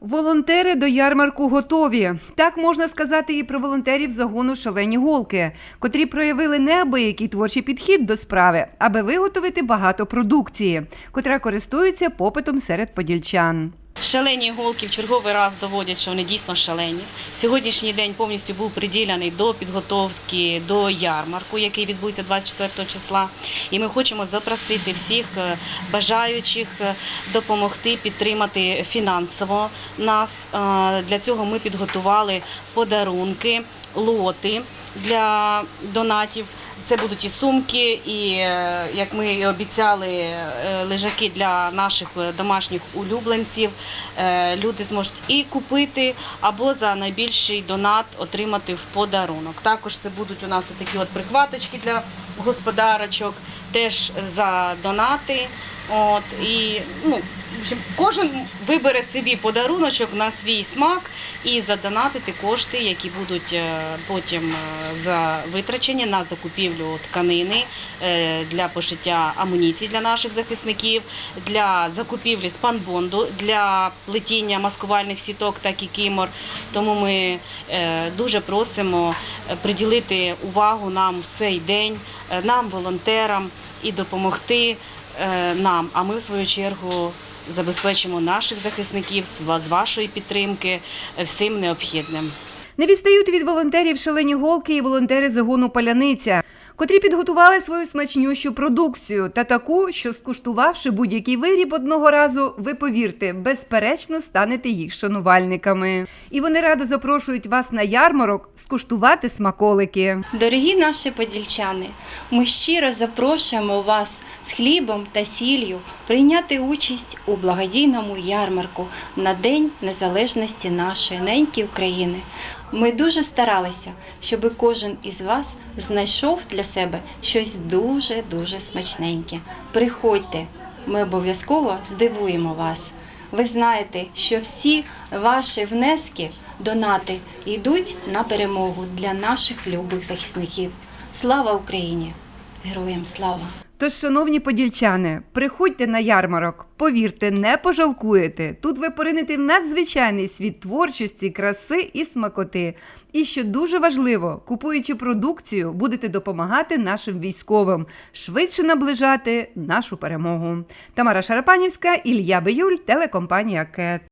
Волонтери до ярмарку готові. Так можна сказати і про волонтерів загону шалені голки, котрі проявили неабиякий творчий підхід до справи, аби виготовити багато продукції, котра користується попитом серед подільчан. Шалені голки в черговий раз доводять, що вони дійсно шалені. Сьогоднішній день повністю був приділений до підготовки до ярмарку, який відбудеться 24 числа. І ми хочемо запросити всіх е, бажаючих е, допомогти підтримати фінансово нас. Е, Для цього ми підготували подарунки, лоти для донатів. Це будуть і сумки, і е, як ми і обіцяли, е, лежаки для наших е, домашніх улюбленців. Люди зможуть і купити, або за найбільший донат отримати в подарунок. Також це будуть у нас такі от прихваточки для господарочок, теж за донати. От і ну, в общем, кожен вибере собі подаруночок на свій смак і задонатити кошти, які будуть е, потім е, за витрачені на закупівлю тканини е, для пошиття амуніції для наших захисників, для закупівлі спанбонду, для плетіння маскувальних сіток та кікімор. Тому ми дуже просимо приділити увагу нам в цей день, нам, волонтерам, і допомогти нам. А ми, в свою чергу, забезпечимо наших захисників з вашої підтримки е, всім необхідним. Не відстають від волонтерів шалені голки і волонтери загону Паляниця, котрі підготували свою смачнющу продукцію та таку, що скуштувавши будь-який виріб одного разу, ви повірте, безперечно станете їх шанувальниками. І вони радо запрошують вас на ярмарок скуштувати смаколики. Дорогі наші подільчани, ми щиро запрошуємо вас з хлібом та сіллю прийняти участь у благодійному ярмарку на День Незалежності нашої неньки України. Ми дуже старалися, щоб кожен із вас знайшов для себе щось дуже-дуже смачненьке. Приходьте, ми обов'язково здивуємо вас. Ви знаєте, що всі ваші внески, донати йдуть на перемогу для наших любих захисників. Слава Україні! Героям слава! Тож, шановні подільчани, приходьте на ярмарок. Повірте, не пожалкуєте. Тут ви поринете в надзвичайний світ творчості, краси і смакоти. І що дуже важливо, купуючи продукцію, будете допомагати нашим військовим швидше наближати нашу перемогу. Тамара Шарапанівська, Ілля Биюль, телекомпанія КЕТ.